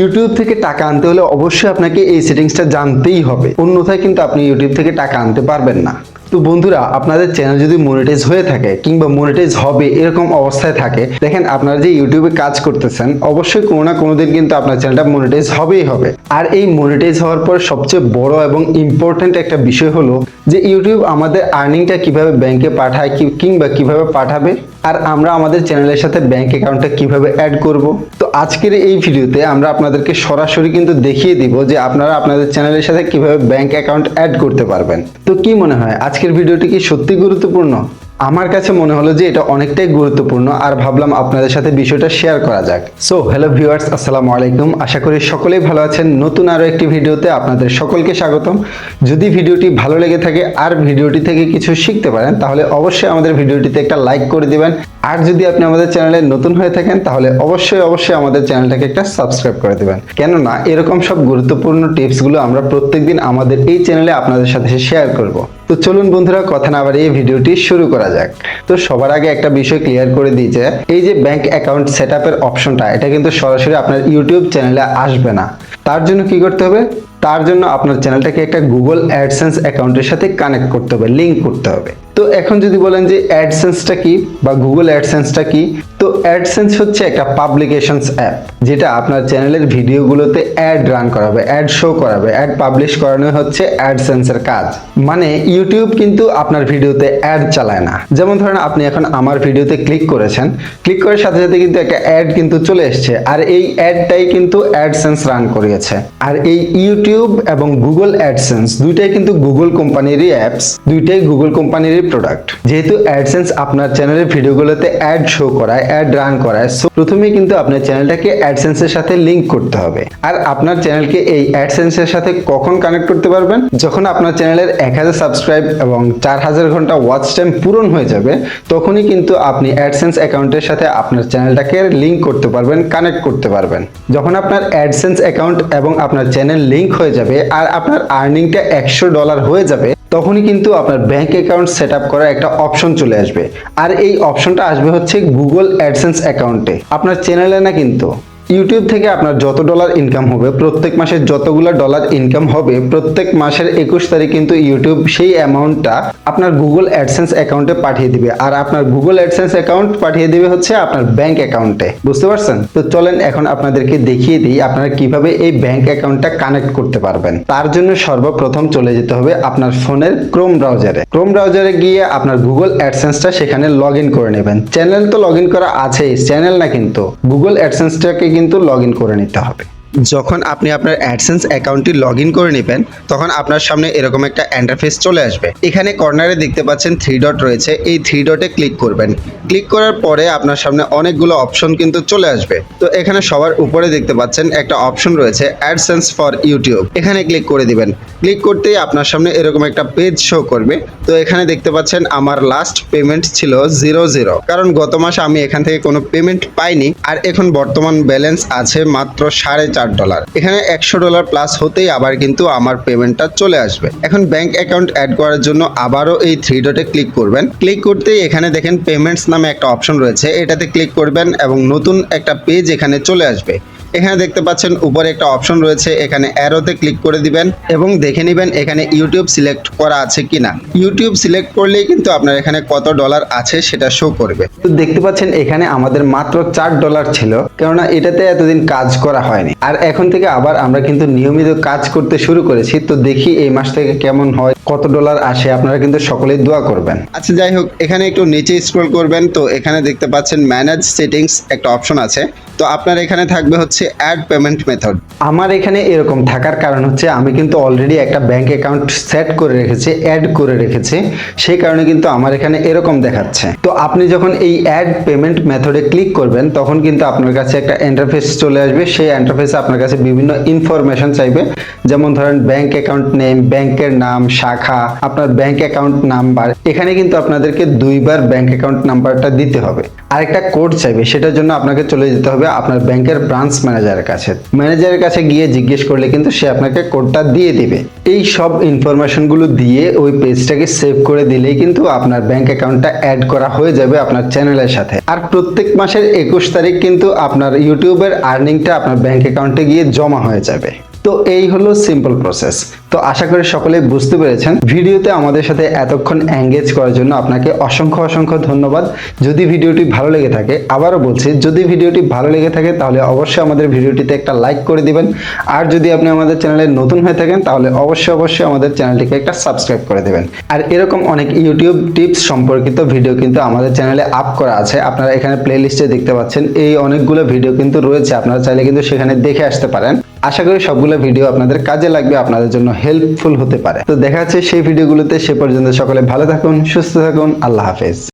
YouTube থেকে টাকা আনতে হলে অবশ্যই আপনাকে এই সেটিংসটা জানতেই হবে। অন্যথায় কিন্তু আপনি ইউটিউব থেকে টাকা আনতে পারবেন না। তো বন্ধুরা, আপনাদের চ্যানেল যদি মনিটাইজ হয়ে থাকে কিংবা মনিটাইজ হবে এরকম অবস্থায় থাকে, দেখেন আপনারা যে ইউটিউবে কাজ করতেছেন, অবশ্যই কোনো না কোনো দিন কিন্তু আপনার চ্যানেলটা মনিটাইজ হবেই হবে। আর এই মনিটাইজ হওয়ার পর সবচেয়ে বড় এবং ইম্পর্ট্যান্ট একটা বিষয় হলো যে ইউটিউব আমাদের আর্নিংটা কীভাবে ব্যাংকে পাঠায় কিংবা কীভাবে পাঠাবে, আর আমরা আমাদের চ্যানেলের সাথে ব্যাংক অ্যাকাউন্টটা কীভাবে অ্যাড করব। তো আজকের এই ভিডিওতে আমরা আপনাদেরকে সরাসরি কিন্তু দেখিয়ে দিব যে আপনারা আপনাদের চ্যানেলের সাথে কীভাবে ব্যাংক অ্যাকাউন্ট অ্যাড করতে পারবেন। তো কি মনে হয়? আজকের ভিডিওটি কি সত্যি গুরুত্বপূর্ণ? আমার কাছে মনে হলো যে এটা অনেকটাই গুরুত্বপূর্ণ আর ভাবলাম আপনাদের সাথে বিষয়টা শেয়ার করা যাক। সো হ্যালো ভিউয়ার্স আসসালামু আলাইকুম। আশা করি সকলেই ভালো আছেন। নতুন আরও একটি ভিডিওতে আপনাদের সকলকে স্বাগতম। যদি ভিডিওটি ভালো লেগে থাকে আর ভিডিওটি থেকে কিছু শিখতে পারেন, তাহলে অবশ্যই আমাদের ভিডিওটিতে একটা লাইক করে দিবেন। আর যদি আপনি আমাদের চ্যানেলে নতুন হয়ে থাকেন, তাহলে অবশ্যই অবশ্যই আমাদের চ্যানেলটাকে একটা সাবস্ক্রাইব করে দিবেন। কেননা, এরকম সব গুরুত্বপূর্ণ টিপসগুলো আমরা প্রত্যেকদিন আমাদের এই চ্যানেলে আপনাদের সাথে শেয়ার করব। তো চলুন বন্ধুরা, কথা না বাড়িয়ে ভিডিওটি শুরু করা যাক। তো সবার আগে একটা বিষয় ক্লিয়ার করে দিই যে, এই যে ব্যাংক অ্যাকাউন্ট সেট আপের অপশনটা এটা কিন্তু সরাসরি আপনার ইউটিউব চ্যানেলে আসবে না। তার জন্য কি করতে হবে? তার জন্য আপনার চ্যানেলটাকে একটা গুগল অ্যাডসেন্স অ্যাকাউন্টের সাথে কানেক্ট করতে হবে লিঙ্ক করতে হবে। তো এখন যদি বলেন যে অ্যাডসেন্সটা কি বা গুগল অ্যাডসেন্সটা কি, তো অ্যাডসেন্স হচ্ছে একটা পাবলিকেশনস অ্যাপ যেটা আপনার চ্যানেলের ভিডিওগুলোতে অ্যাড রান করাবে অ্যাড শো করাবে অ্যাড পাবলিশ করানো হচ্ছে অ্যাডসেন্সের কাজ। মানে ইউটিউব কিন্তু আপনার ভিডিওতে অ্যাড চালায় না। যেমন ধরেন আপনি এখন আমার ভিডিওতে ক্লিক করেছেন ক্লিক করার সাথে সাথে কিন্তু একটা অ্যাড কিন্তু চলে এসছে, আর এই অ্যাডটাই কিন্তু অ্যাডসেন্স রান করিয়েছে। আর এই ইউটিউব এবং গুগল অ্যাডসেন্স দুইটাই কিন্তু গুগল কোম্পানিরই অ্যাপস দুইটাই গুগল কোম্পানিরই প্রোডাক্ট যেহেতু অ্যাডসেন্স আপনার চ্যানেলের ভিডিওগুলোতে অ্যাড শো করায় অ্যাড রান করায় সো প্রথমেই কিন্তু আপনার চ্যানেলটাকে অ্যাডসেন্সের সাথে লিংক করতে হবে। আর আপনার চ্যানেলকে এই অ্যাডসেন্সের সাথে কখন কানেক্ট করতে পারবেন? যখন আপনার চ্যানেলের এক হাজার সাবস্ক্রাইব এবং চার হাজার ঘণ্টা ওয়াচ টাইম পূরণ হয়ে যাবে, তখনই কিন্তু আপনি অ্যাডসেন্স অ্যাকাউন্টের সাথে আপনার চ্যানেলটাকে লিংক করতে পারবেন কানেক্ট করতে পারবেন। যখন আপনার অ্যাডসেন্স অ্যাকাউন্ট এবং আপনার চ্যানেল লিংক হয়ে যাবে আর আপনার আর্নিংটা একশো ডলার হয়ে যাবে, তখনই কিন্তু আপনার ব্যাংক অ্যাকাউন্ট সেট আপ করার একটা অপশন চলে আসবে। আর এই অপশনটা আসবে হচ্ছে গুগল অ্যাডসেন্স অ্যাকাউন্টে আপনার চ্যানেলে না কিন্তু ইউটিউব থেকে আপনার যত ডলার ইনকাম হবে, প্রত্যেক মাসের যতগুলো ডলার ইনকাম হবে, প্রত্যেক মাসের একুশ তারিখ কিন্তু ইউটিউব সেই অ্যামাউন্টটা আপনার গুগল অ্যাডসেন্স অ্যাকাউন্টে পাঠিয়ে দিবে। আর আপনার গুগল অ্যাডসেন্স অ্যাকাউন্ট পাঠিয়ে দিবে হচ্ছে আপনার ব্যাংক অ্যাকাউন্টে বুঝতে পারছেন? তো চলেন এখন আপনাদেরকে দেখিয়ে দিই আপনারা কীভাবে এই ব্যাংক অ্যাকাউন্টটা কানেক্ট করতে পারবেন। তার জন্য সর্বপ্রথম চলে যেতে হবে আপনার ফোনের ক্রোম ব্রাউজারে ক্রোম ব্রাউজারে গিয়ে আপনার গুগল অ্যাডসেন্সটা সেখানে লগ করে নেবেন। চ্যানেল তো লগ করা আছেই চ্যানেল না কিন্তু। গুগল অ্যাডসেন্সটাকে কিন্তু লগ করে নিতে হবে। যখন আপনি আপনার অ্যাডসেন্স অ্যাকাউন্টটি লগ ইন করে নেবেন, তখন আপনার সামনে এরকম একটা ইন্টারফেস চলে আসবে। এখানে কর্নারে দেখতে পাচ্ছেন থ্রি ডট রয়েছে। এই থ্রি ডটে ক্লিক করবেন। ক্লিক করার পরে আপনার সামনে অনেকগুলো অপশন কিন্তু চলে আসবে। তো এখানে সবার উপরে দেখতে পাচ্ছেন একটা অপশন রয়েছে অ্যাডসেন্স ফর ইউটিউব এখানে ক্লিক করে দিবেন। ক্লিক করতেই আপনার সামনে এরকম একটা পেজ শো করবে। তো এখানে দেখতে পাচ্ছেন আমার লাস্ট পেমেন্ট ছিল জিরো জিরো কারণ গত মাসে আমি এখান থেকে কোনো পেমেন্ট পাইনি। আর এখন বর্তমান ব্যালেন্স আছে মাত্র সাড়ে চার ডলার এখানে একশো ডলার প্লাস হতেই আবার কিন্তু আমার পেমেন্টটা চলে আসবে। এখন ব্যাংক অ্যাকাউন্ট অ্যাড করার জন্য আবারও এই থ্রি ডটে ক্লিক করবেন। ক্লিক করতেই এখানে দেখেন পেমেন্টস নামে একটা অপশন রয়েছে। এটাতে ক্লিক করবেন এবং নতুন একটা পেজ এখানে চলে আসবে। এখানে দেখতে পাচ্ছেন, উপরে একটা অপশন রয়েছে, এখানে অ্যারোতে ক্লিক করে দিবেন এবং দেখে নেবেন এখানে ইউটিউব সিলেক্ট করা আছে কিনা। ইউটিউব সিলেক্ট করলেই কিন্তু আপনার এখানে কত ডলার আছে সেটা শো করবে। তো দেখতে পাচ্ছেন, এখানে আমাদের মাত্র চার ডলার ছিল, কেননা এটাতে এতদিন কাজ করা হয়নি। আর এখন থেকে আবার আমরা কিন্তু নিয়মিত কাজ করতে শুরু করেছি, তো দেখি এই মাস থেকে কেমন হয়, কত ডলার আসে, আপনারা কিন্তু সকলেই দোয়া করবেন। আচ্ছা যাই হোক, এখানে একটু নিচে স্ক্রল করবেন, তো এখানে দেখতে পাচ্ছেন ম্যানেজ সেটিংস একটা অপশন আছে। তো আপনার এখানে থাকবে হচ্ছে অ্যাড পেমেন্ট মেথড আমার এখানে এরকম থাকার কারণ হচ্ছে আমি কিন্তু অলরেডি একটা ব্যাংক অ্যাকাউন্ট সেট করে রেখেছি অ্যাড করে রেখেছি, সেই কারণে কিন্তু আমার এখানে এরকম দেখাচ্ছে। তো আপনি যখন এই অ্যাড পেমেন্ট মেথডে ক্লিক করবেন, তখন কিন্তু আপনার কাছে একটা ইন্টারফেস চলে আসবে। সেই ইন্টারফেসে আপনার কাছে বিভিন্ন ইনফরমেশন চাইবে। যেমন ধরেন ব্যাংক অ্যাকাউন্ট নেম ব্যাংকের নাম, শাখা, আপনার ব্যাংক অ্যাকাউন্ট নাম্বার এখানে কিন্তু আপনাদেরকে দুইবার ব্যাংক অ্যাকাউন্ট নাম্বারটা দিতে হবে। আরেকটা কোড চাইবে, সেটার জন্য আপনাকে চলে যেতে হবে আপনার ব্যাংকের ব্রাঞ্চ ম্যানেজারের কাছে। ম্যানেজারের কাছে গিয়ে জিজ্ঞেস করলে কিন্তু সে আপনাকে কোডটা দিয়ে দিবে। এই সব ইনফরমেশনগুলো দিয়ে ওই পেজটাকে সেভ করে দিলেই কিন্তু আপনার ব্যাংক অ্যাকাউন্টটা অ্যাড করা হয়ে যাবে আপনার চ্যানেলের সাথে। আর প্রত্যেক মাসের একুশ তারিখ কিন্তু আপনার ইউটিউবের আর্নিংটা আপনার ব্যাংক অ্যাকাউন্টে গিয়ে জমা হয়ে যাবে। তো এই হলো সিম্পল প্রসেস তো আশা করি সকলে বুঝতে পেরেছেন। ভিডিওতে আমাদের সাথে এতক্ষণ এঙ্গেজ করার জন্য আপনাকে অসংখ্য অসংখ্য ধন্যবাদ। যদি ভিডিওটি ভালো লেগে থাকে, আবারও বলছি, যদি ভিডিওটি ভালো লেগে থাকে, তাহলে অবশ্যই আমাদের ভিডিওটিতে একটা লাইক করে দিবেন। আর যদি আপনি আমাদের চ্যানেলে নতুন হয়ে থাকেন, তাহলে অবশ্যই অবশ্যই আমাদের চ্যানেলটিকে একটা সাবস্ক্রাইব করে দেবেন। আর এরকম অনেক ইউটিউব টিপস সম্পর্কিত ভিডিও কিন্তু আমাদের চ্যানেলে আপ করা আছে। আপনারা এখানে প্লে লিস্টে দেখতে পাচ্ছেন, এই অনেকগুলো ভিডিও কিন্তু রয়েছে। আপনারা চাইলে কিন্তু সেখানে দেখে আসতে পারেন। আশা করি সবগুলো ভিডিও আপনাদের কাজে লাগবে, আপনাদের জন্য হেল্পফুল হতে পারে। তো দেখা যাচ্ছে সেই ভিডিওগুলোতে সে পর্যন্ত সকলে ভালো থাকুন, সুস্থ থাকুন, আল্লাহ হাফেজ।